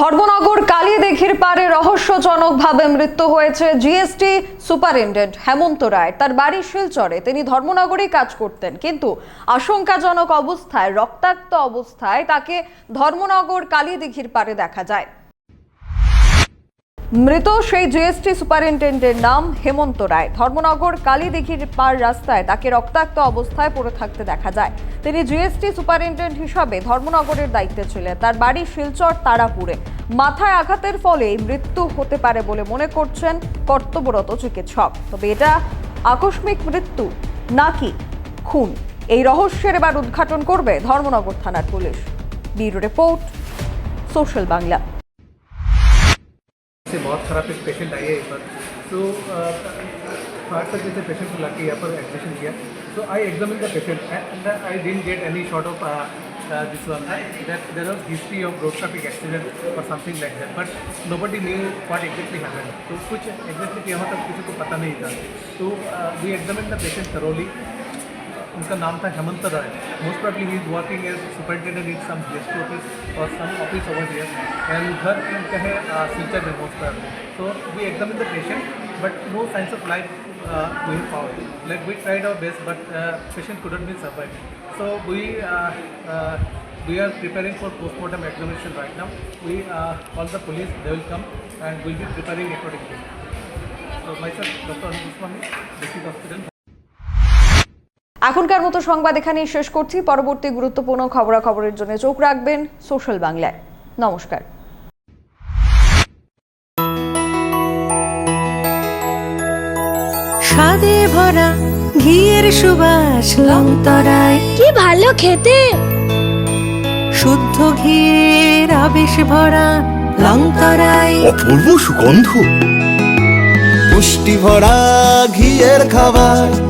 ধর্মনগর কালী দেখির পারে রহস্যজনকভাবে মৃত্যু হয়েছে জিএসটি সুপারিনটেন্ডেন্ট হেমন্ত রায়। তার বাড়ি শিলচরে। তিনি ধর্মনগরে কাজ করতেন, কিন্তু আশঙ্কাজনক অবস্থায়, রক্তাক্ত অবস্থায় তাকে ধর্মনগর কালীদিঘির পারে দেখা যায়। মৃত সেই জিএসটি সুপারিনটেন্ডেন্টের নাম হেমন্ত রায়। ধর্মনগর কালীদিঘির পার রাস্তায় তাকে রক্তাক্ত অবস্থায় পড়ে থাকতে দেখা যায়। তিনি জিএসটি সুপারিনটেন্ডেন্ট হিসাবে ধর্মনগরের দায়িত্বে ছিলেন। তার বাড়ি শিলচর তারাপুরে। মাথায় আঘাতের ফলে মৃত্যু হতে পারে বলে মনে করছেন কর্তব্যরত চিকিৎসক। তবে এটা আকস্মিক মৃত্যু নাকি খুন? এই রহস্যের এবার উদ্ঘাটন করবে ধর্মনগর থানার police. Bureau report, social Bangla. से बहुत खराब एक पेशेंट आई है एक बार। तो फाइव तक जैसे पेशेंट को लाके यहाँ पर एडमिशन किया। तो I examine the patient and I didn't get any sort of this one that there was history of road traffic accident और something like that but nobody knew what exactly happen तो कुछ exactly यहाँ तक किसी को पता नहीं था। तो we examine the patient thoroughly उनका नाम था Hemant Rai. Most probably is working as superintendent in some G S T office और some office over the and घर इन कहे सीचर है मोस्ट प्रॉब्लम सो वी एकदम in the patient but no signs of life to power like we tried our best but patient couldn't be suffer so we we are preparing for postmortem examination right now we all the police they will come and we'll be preparing according to so my sir doctor Anupushpa district hospital এখনকার মতো সংবাদ এখানেই শেষ করছি। পরবর্তী গুরুত্বপূর্ণ খবরাখবরের জন্য চোখ রাখবেন সোশ্যাল বাংলায়। নমস্কার। স্বাদে ভরা ঘিয়ের সুবাস লংতরায়। কি ভালো খেতে! শুদ্ধ ঘিয়ের আবেশ ভরা লংতরায়। অপূর্ব সুগন্ধ। পুষ্টি ভরা ঘিয়ের খাবার